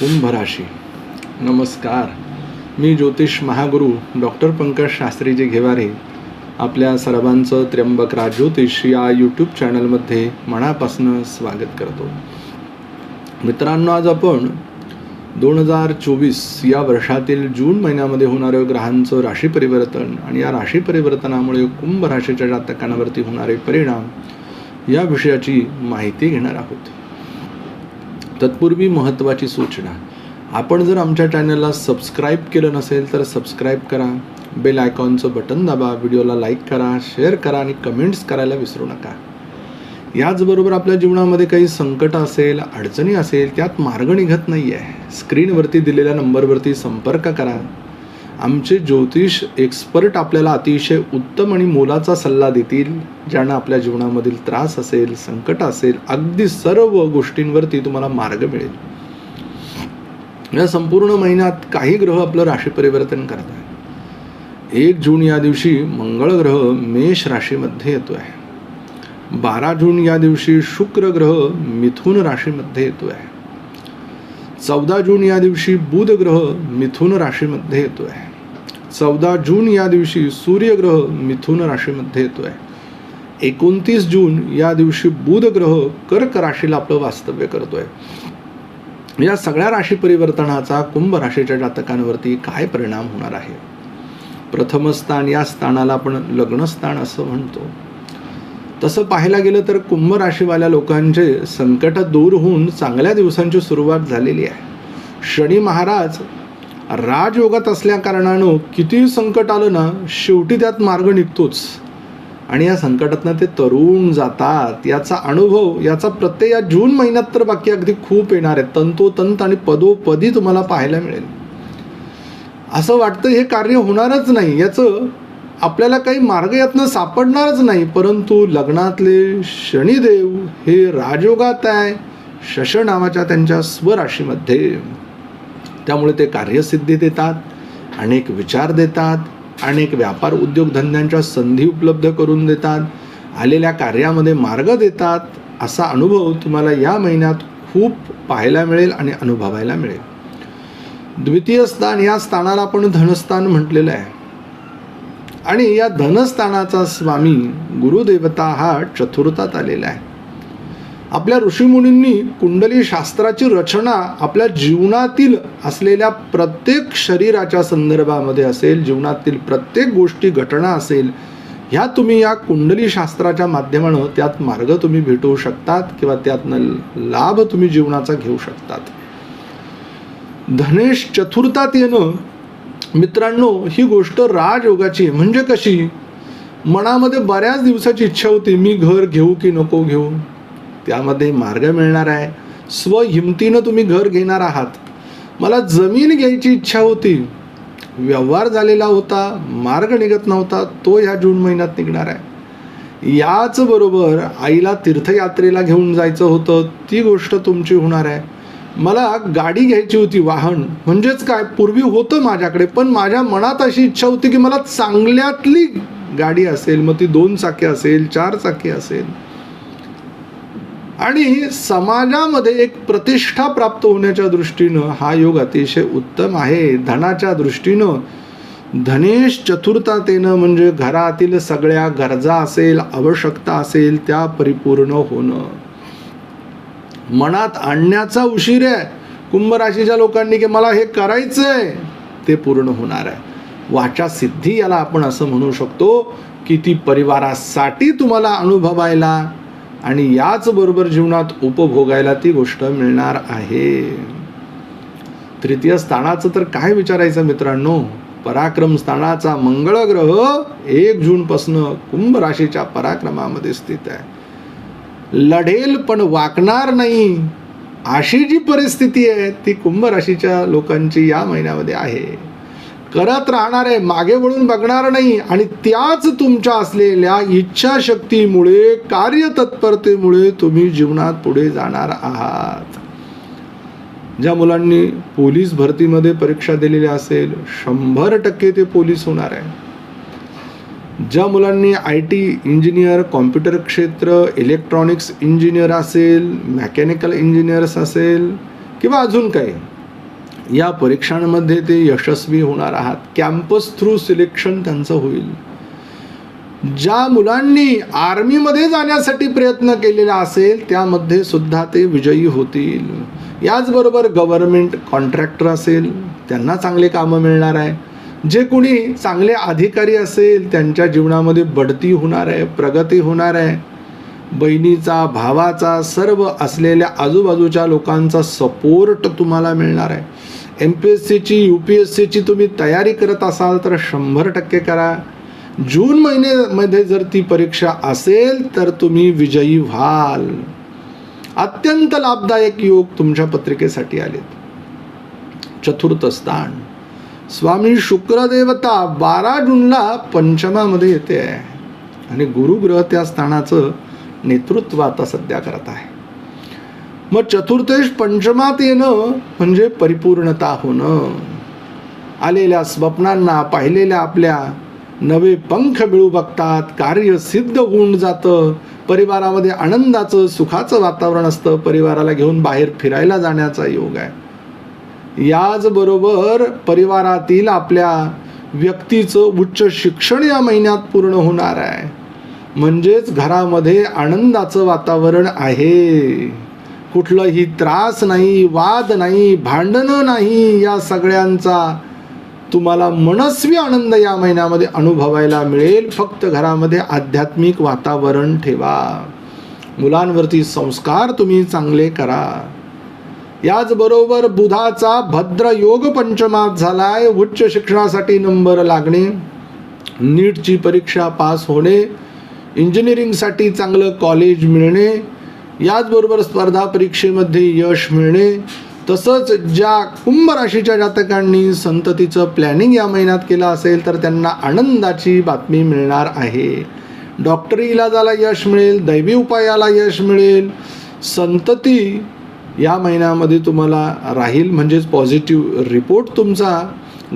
कुंभराशी नमस्कार. मी ज्योतिष महागुरु डॉक्टर पंकज शास्त्रीजी घेवारे आपल्या सर्वांचं त्र्यंबकरा ज्योतिष या यूट्यूब चॅनलमध्ये मनापासून स्वागत करतो. मित्रांनो आज आपण दोन हजार चोवीस या वर्षातील जून महिन्यामध्ये होणारं ग्रहांचं राशी परिवर्तन आणि या राशी परिवर्तनामुळे कुंभ राशीच्या जातकांवरती होणारे परिणाम या विषयाची माहिती घेणार आहोत. तत्पूर्वी महत्त्वाची सूचना. आपण जर आमच्या चॅनलला सबस्क्राईब केलं नसेल तर सबस्क्राईब करा बेल आयकॉनचं बटन दाबा व्हिडिओला लाईक करा शेअर करा आणि कमेंट्स करायला विसरू नका. याचबरोबर आपल्या जीवनामध्ये काही संकट असेल अडचणी असेल त्यात मार्ग निघत नाही आहे स्क्रीनवरती दिलेल्या नंबरवरती संपर्क करा. आमचे ज्योतिष एक्सपर्ट आपल्याला अतिशय उत्तम आणि मोलाचा सल्ला देतील ज्यांना आपल्या जीवनामधील त्रास असेल संकट असेल अगदी सर्व गोष्टींवरती तुम्हाला मार्ग मिळेल. या संपूर्ण महिन्यात काही ग्रह आपलं राशी परिवर्तन करत आहे एक जून या दिवशी मंगळ ग्रह मेष राशीमध्ये येतो आहे बारा जून या दिवशी शुक्र ग्रह मिथुन राशीमध्ये येतो आहे चौदा जून या दिवशी बुध ग्रह मिथुन राशीमध्ये येतो आहे चौदा जून या दिवशी सूर्यग्रह मिथुन राशीमध्ये येतो आहे एकोणतीस जून या दिवशी बुध ग्रह कर्क राशीला आपलं वास्तव्य करतोय. या सगळ्या राशी परिवर्तनाचा कुंभ राशीच्या जातकांवरती काय परिणाम होणार आहे? प्रथम स्थान या स्थानाला आपण लग्नस्थान असं म्हणतो. तसं पाहायला गेलं तर कुंभ राशीवाल्या लोकांचे संकट दूर होऊन चांगल्या दिवसांची सुरुवात झालेली आहे. शनी महाराज राजयोगात असल्या कारणानं संकट आलं ना शेवटी त्यात मार्ग निघतोच. आणि या संकटातनं ते तरुण जातात. याचा अनुभव याचा प्रत्यय या जून महिन्यात तर बाकी अगदी खूप येणार आहे. तंतोतंत आणि पदोपदी तुम्हाला पाहायला मिळेल. असं वाटतं हे कार्य होणारच नाही. याचं आपल्याला काही मार्ग यातनं सापडणारच नाही. परंतु लग्नातले शनिदेव हे राजयोगात आहे. शश नावाच्या त्यांच्या स्वराशीमध्ये. त्यामुळे ते कार्यसिद्धी देतात अनेक विचार देतात अनेक व्यापार उद्योगधंद्यांच्या संधी उपलब्ध करून देतात आलेल्या कार्यामध्ये मार्ग देतात असा अनुभव तुम्हाला या महिन्यात खूप पाहायला मिळेल आणि अनुभवायला मिळेल. द्वितीय स्थान या स्थानाला आपण धनस्थान म्हटलेलं आहे. आणि या धनस्थानाचा स्वामी गुरुदेवता हा चतुर्थात आलेला आहे. आपल्या ऋषीमुनींनी कुंडली शास्त्राची रचना आपल्या जीवनातील असलेल्या प्रत्येक शरीराच्या संदर्भामध्ये असेल जीवनातील प्रत्येक गोष्टी घटना असेल ह्या तुम्ही या कुंडली शास्त्राच्या माध्यमानं त्यात मार्ग तुम्ही भेटवू शकतात किंवा त्यातनं लाभ तुम्ही जीवनाचा घेऊ शकतात. धनेश चतुर्थात येणं मित्रांनो ही गोष्ट राजयोगाची म्हणजे कशी? मनामध्ये बऱ्याच दिवसाची इच्छा होती मी घर घेऊ की नको घेऊ? त्यामध्ये मार्ग मिळणार आहे. स्वहिमतीनं तुम्ही घर घेणार आहात. मला जमीन घ्यायची इच्छा होती. व्यवहार झालेला होता मार्ग निघत नव्हता तो ह्या जून महिन्यात निघणार आहे. याच बरोबर आईला तीर्थयात्रेला घेऊन जायचं होतं ती गोष्ट तुमची होणार आहे. मला गाडी घ्यायची होती वाहन. म्हणजेच काय? पूर्वी होतं माझ्याकडे पण माझ्या मनात अशी इच्छा होती की मला चांगल्यातली गाडी असेल मग ती दोन चाकी असेल चार चाकी असेल. आणि समाजामध्ये एक प्रतिष्ठा प्राप्त होण्याच्या दृष्टीनं हा योग अतिशय उत्तम आहे. धनाच्या दृष्टीनं धनेश चतुर्थतेनं म्हणजे घरातील सगळ्या गरजा असेल आवश्यकता असेल त्या परिपूर्ण होणं. मनात आणण्याचा उशीर आहे. कुंभराशीच्या लोकांनी की मला हे करायचंय ते पूर्ण होणार आहे. वाचा सिद्धी याला आपण असं म्हणू शकतो की ती परिवारासाठी तुम्हाला अनुभवायला आणि याचबरोबर जीवनात उपभोगायला ती गोष्ट मिळणार आहे. तृतीय स्थानाचं तर काय विचारायचं मित्रांनो? पराक्रम स्थानाचा मंगळ ग्रह एक जून पासन कुंभ राशीच्या पराक्रमामध्ये स्थित आहे. लढेल पण वाकणार नाही. अशी जी परिस्थिती आहे ती कुंभ राशीच्या लोकांची या महिन्यामध्ये आहे. करत राहणार आहे मागे वळून बघणार नाही आणि त्याच तुमच्या असलेल्या इच्छाशक्तीमुळे कार्यतत्परतेमुळे तुम्ही जीवनात पुढे जाणार आहात. ज्या मुलांनी पोलीस भरतीमध्ये परीक्षा दिलेली असेल शंभर टक्के ते पोलीस होणार आहे. ज्या मुलांनी आय टी इंजिनियर कॉम्प्युटर क्षेत्र इलेक्ट्रॉनिक्स इंजिनियर असेल मेकॅनिकल इंजिनियर्स असेल किंवा अजून काही या परीक्षांमध्ये ते यशस्वी होणार आहात. कॅम्पस थ्रू सिलेक्शन त्यांचं होईल. ज्या मुलांनी आर्मीमध्ये जाण्यासाठी प्रयत्न केलेला असेल त्यामध्ये सुद्धा ते विजयी होतील. याचबरोबर गव्हर्नमेंट कॉन्ट्रॅक्टर असेल त्यांना चांगले कामं मिळणार आहे. जे कोणी चांगले अधिकारी असेल त्यांच्या जीवनामध्ये बढती होणार आहे प्रगती होणार आहे. बहिणीचा भावाचा सर्व असलेल्या आजूबाजूच्या लोकांचा सपोर्ट तुम्हाला मिळणार आहे. एम पी एस सीची यू पी एस सीची तुम्ही तयारी करत असाल तर शंभर टक्के करा. जून महिन्यामध्ये जर ती परीक्षा असेल तर तुम्ही विजयी व्हाल. अत्यंत लाभदायक योग तुमच्या पत्रिकेसाठी आलेत. चतुर्थ स्थान. स्वामी शुक्रदेवता बारा जूनला पंचमामध्ये येते. आहे आणि गुरुग्रह त्या स्थानाचं नेतृत्व आता सध्या करत आहे. मग चतुर्थेश पंचमात येणं म्हणजे परिपूर्णता होणं. आलेल्या स्वप्नांना पाहिलेल्या आपल्या नवे पंख मिळू बघतात कार्य सिद्ध होऊन जातं परिवारामध्ये आनंदाचं सुखाचं वातावरण असतं परिवाराला घेऊन बाहेर फिरायला जाण्याचा योग आहे. याचबरोबर परिवारातील आपल्या व्यक्तीचं उच्च शिक्षण या महिन्यात पूर्ण होणार आहे. म्हणजेच घरामध्ये आनंदाचं वातावरण आहे. कुठलंही त्रास नाही वाद नाही भांडणं नाही या सगळ्यांचा तुम्हाला मनस्वी आनंद या महिन्यामध्ये अनुभवायला मिळेल. फक्त घरामध्ये आध्यात्मिक वातावरण ठेवा. मुलांवरती संस्कार तुम्ही चांगले करा. याचबरोबर बुधाचा भद्र योग पंचमात झालाय. उच्च शिक्षणासाठी नंबर लागणे नीटची परीक्षा पास होणे इंजिनिअरिंगसाठी चांगलं कॉलेज मिळणे याचबरोबर स्पर्धा परीक्षेमध्ये यश मिळणे तसंच ज्या कुंभ राशीच्या जातकांनी संततीचं प्लॅनिंग या महिन्यात केलं असेल तर त्यांना आनंदाची बातमी मिळणार आहे. डॉक्टरी इलाजाला यश मिळेल दैवी उपायाला यश मिळेल. संतती या महिन्यामध्ये तुम्हाला राहील म्हणजेच पॉझिटिव्ह रिपोर्ट तुमचा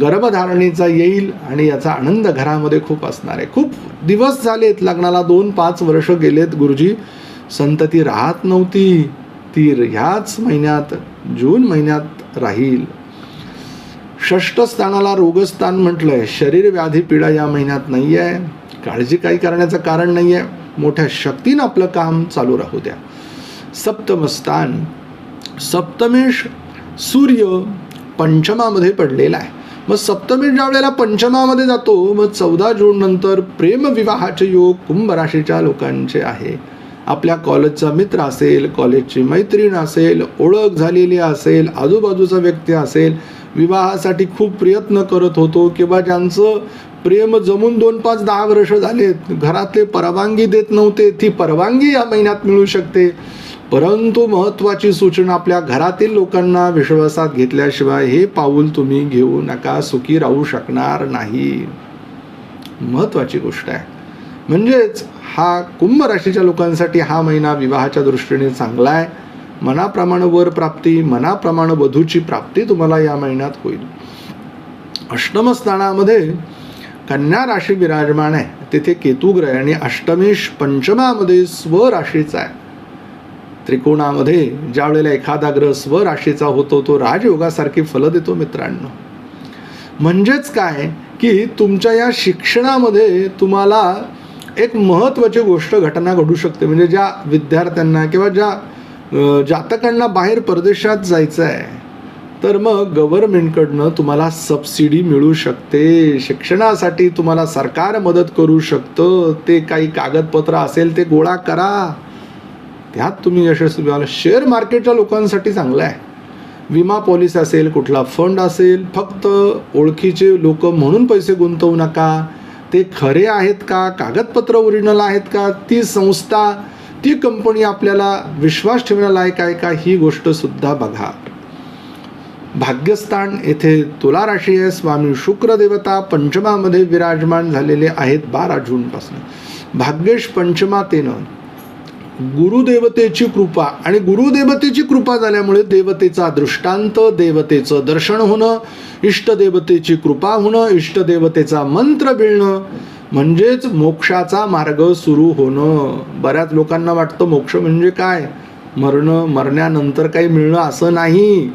गर्भधारणेचा येईल आणि याचा आनंद घरामध्ये खूप असणार आहे. खूप दिवस झालेत लग्नाला दोन पाच वर्ष गेलेत गुरुजी. संतती राहत नव्हती ती ह्याच महिन्यात जून महिन्यात राहील. षष्ठ स्थानाला रोगस्थान म्हटलंय. शरीर व्याधी पीडा या महिन्यात नाही आहे काळजी काही करण्याचं कारण नाही आहे मोठ्या शक्तीनं आपलं काम चालू राहू द्या. सप्तम स्थान. सप्तमेश सूर्य पंचमामध्ये पडलेला आहे. मग सप्तमी ज्या वेळेला पंचमामध्ये जातो मग चौदा जून नंतर प्रेमविवाहाचे योग कुंभ राशीच्या लोकांचे आहे. आपल्या कॉलेजचा मित्र असेल कॉलेजची मैत्रीण असेल ओळख झालेली असेल आजूबाजूचा व्यक्ती असेल विवाहासाठी खूप प्रयत्न करत होतो किंवा ज्यांचं प्रेम जमून दोन पाच दहा वर्ष झालेत घरातले परवानगी देत नव्हते ती परवानगी या महिन्यात मिळू शकते. परंतु महत्त्वाची सूचना आपल्या घरातील लोकांना विश्वासात घेतल्याशिवाय हे पाऊल तुम्ही घेऊ नका सुखी राहू शकणार नाही. महत्त्वाची गोष्ट आहे. म्हणजेच हा कुंभ राशीच्या लोकांसाठी हा महिना विवाहाच्या दृष्टीने चांगला आहे. मनाप्रमाणे वर प्राप्ती मनाप्रमाणे वधूची प्राप्ती तुम्हाला या महिन्यात होईल. अष्टम स्थानामध्ये कन्या राशी विराजमान आहे. तिथे केतुग्रह आहे आणि अष्टमेश पंचमामध्ये स्वराशीचा आहे. त्रिकोणामध्ये ज्या वेळेला एखादा ग्रह स्वराशीचा होतो तो राजयोगासारखी फलं देतो मित्रांनो. म्हणजेच काय? की तुमच्या या शिक्षणामध्ये तुम्हाला एक महत्त्वाची गोष्ट घटना घडू शकते. म्हणजे ज्या विद्यार्थ्यांना किंवा ज्या जातकांना बाहेर परदेशात जायचं आहे तर मग गव्हर्नमेंटकडनं तुम्हाला सबसिडी मिळू शकते. शिक्षणासाठी तुम्हाला सरकार मदत करू शकतं. ते काही कागदपत्र असेल ते गोळा करा. त्यात तुम्ही यशस्वी व्हाल. शेअर मार्केटच्या लोकांसाठी चांगलं आहे. विमा पॉलिसी असेल कुठला फंड असेल फक्त ओळखीचे लोक म्हणून पैसे गुंतवू नका. ते खरे आहेत का? कागदपत्र ओरिजिनल आहेत का? ती संस्था ती कंपनी आपल्याला विश्वास ठेवण्यालायक आहे का? ही गोष्टसुद्धा बघा. भाग्यस्थान येथे तुला राशी आहे. स्वामी शुक्रदेवता पंचमामध्ये विराजमान झालेले आहेत बारा जूनपासून. भाग्येश पंचमातेनं गुरुदेवतेची कृपा आणि गुरुदेवतेची कृपा झाल्यामुळे देवतेचा दृष्टांत देवतेचं दर्शन होणं इष्टदेवतेची कृपा होणं इष्टदेवतेचा मंत्र मिळणं म्हणजेच मोक्षाचा मार्ग सुरू होणं. बऱ्याच लोकांना वाटतं मोक्ष म्हणजे काय? मरणं मरण्यानंतर काही मिळणं असं नाही.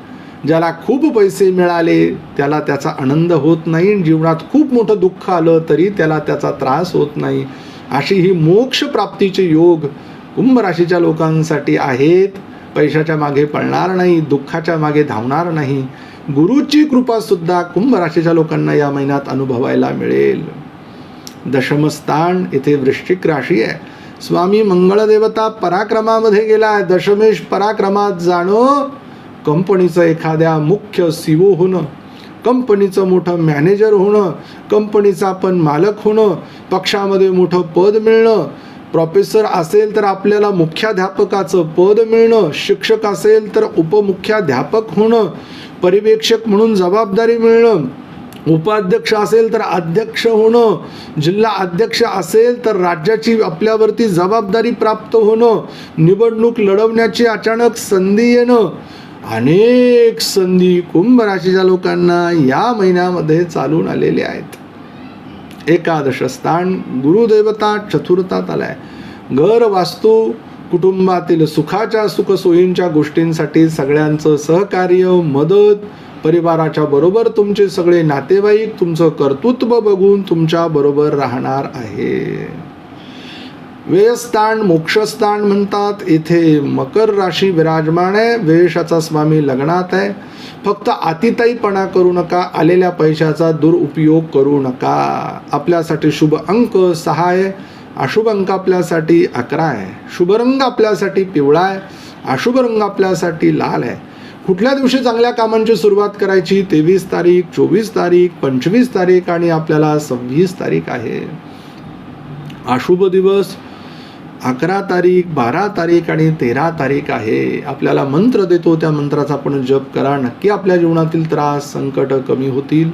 ज्याला खूप पैसे मिळाले त्याला त्याचा आनंद होत नाही. जीवनात खूप मोठं दुःख आलं तरी त्याला त्याचा त्रास होत नाही. अशी ही मोक्ष प्राप्तीचे योग कुंभ राशीच्या लोकांसाठी आहेत. पैशाच्या मागे पळणार नाही दुःखाच्या मागे धावणार नाही. गुरुची कृपा सुद्धा कुंभ राशीच्या लोकांना या महिन्यात अनुभवायला मिळेल. दशमस्थान येथे वृश्चिक राशी आहे. स्वामी मंगळदेवता पराक्रमामध्ये गेला आहे दशमेश पराक्रमात जाणं कंपनीचं एखाद्या मुख्य सीओ होणं कंपनीचं मोठं मॅनेजर होणं कंपनीचा पण मालक होणं पक्षामध्ये मोठं पद मिळणं प्रोफेसर असेल तर आपल्याला मुख्याध्यापकाचं पद मिळणं शिक्षक असेल तर उपमुख्याध्यापक होणं परिवेक्षक म्हणून जबाबदारी मिळणं उपाध्यक्ष असेल तर अध्यक्ष होणं जिल्हा अध्यक्ष असेल तर राज्याची आपल्यावरती जबाबदारी प्राप्त होणं निवडणूक लढवण्याची अचानक संधी येणं अनेक संधी कुंभ राशीच्या लोकांना या महिन्यामध्ये चालून आलेले आहेत. एकादश स्थान गुरुदेवता चतुर्थात आलाय. घर वास्तू कुटुंबातील सुखाच्या सुखसोयींच्या गोष्टींसाठी सगळ्यांचं सहकार्य मदत परिवाराच्या बरोबर तुमचे सगळे नातेवाईक तुमचं कर्तृत्व बघून तुमच्या बरोबर राहणार आहे. व्ययस्थान मोक्षस्थान म्हणतात. इथे मकर राशी विराजमान आहे. वेशाचा स्वामी लग्नात आहे. फक्त अतिताईपणा करू नका. आलेल्या पैशाचा दुरुपयोग करू नका. आपल्यासाठी शुभ अंक सहा आहे. अशुभ अंक आपल्यासाठी अकरा आहे. शुभ रंग आपल्यासाठी पिवळा आहे. अशुभ रंग आपल्यासाठी लाल आहे. कुठल्या दिवशी चांगल्या कामांची सुरुवात करायची? तेवीस तारीख चोवीस तारीख पंचवीस तारीख आणि आपल्याला सव्वीस तारीख आहे. अशुभ दिवस अकरा तारीख बारा तारीख आणि तेरा तारीख आहे. आपल्याला मंत्र देतो. त्या मंत्राचा आपण जप करा. नक्की आपल्या जीवनातील त्रास संकट कमी होतील.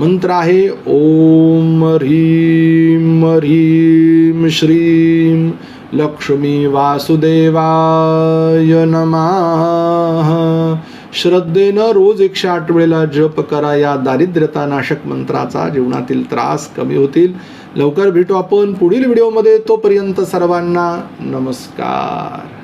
मंत्र आहे ओम ह्रीम ह्रीम श्रीम लक्ष्मी वासुदेवाय नमः. श्रद्धेनं रोज एकशे आठ वेळेला जप करा या दारिद्र्यता नाशक मंत्राचा जीवनातील त्रास कमी होतील. लवकर भेटू आपण पुढील व्हिडिओमध्ये तोपर्यंत सर्वांना नमस्कार.